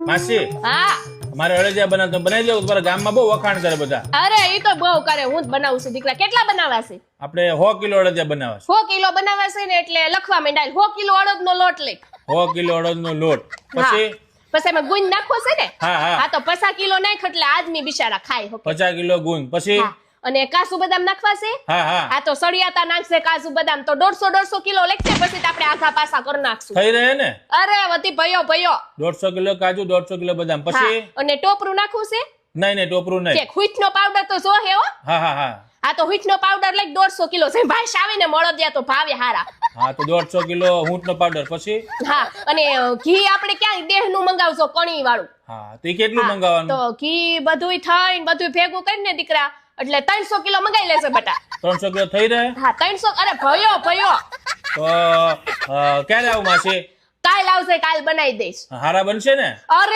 માસી હા. મારે અળજિયા બનાવ બનાવી દઉં તમારા ગામમાં બહુ વખાણ કરે બધા. અરે ઈ તો બહુ કરે હું જ બનાવું છું દીકરા. કેટલા બનાવા છે? આપણે હો કિલો અળજિયા બનાવે છે. હો કિલો બનાવા છે ને એટલે લખવા માંડાય. હો કિલો અડદ નો લોટ લે. હો કિલો અડદનો લોટ. પછી? પછી એમાં ગુંદ નાખવો છે ને? હા હા. તો પચાસ કિલો નાખ એટલે આદમી બિચારા ખાય હકે. પચાસ કિલો ગુંદ. પછી? અને કાજુ બદામ નાખવા છે હા હા. આ તો સળિયાતા નાખશે કાજુ બદામ. તો દોઢસો દોઢસો કિલો લેખશે પછી આપણે આખા પાસા કરી નાખશું. થઈ રહે ને? અરે વતી ભયો ભયો. દોઢસો કિલો કાજુ દોઢસો કિલો બદામ. પછી? અને ટોપરું નાખવું છે? નહીં નહીં ટોપરું નહીં. કે હુઈટનો પાવડર તો જો હે હા. હા હા આ તો હુઈટનો પાવડર લઈ દોઢસો કિલો છે. ભાઈ આવે ને મળો ત્યાં તો ભાવે હારા. હા તો દોઢસો કિલો ઊંટનો પાવડર પછી? હા અને ઘી આપણે ક્યાં દેહનું મંગાવશો કણી વાળું હા તો કેટલું મંગાવવાનું? તો ઘી બધુંય થઈ બધું ભેગું કરીને દીકરા એટલે ત્રણસો કિલો મંગાઈ લેશે બટા. ત્રણસો કિલો થઈ રહે? હા ત્રણસો અરે ભયો ભયો. તો ક્યારે આવું માસી કાલ આવશે કાલ બનાવી દઈશ. હારા બનશે ને? અરે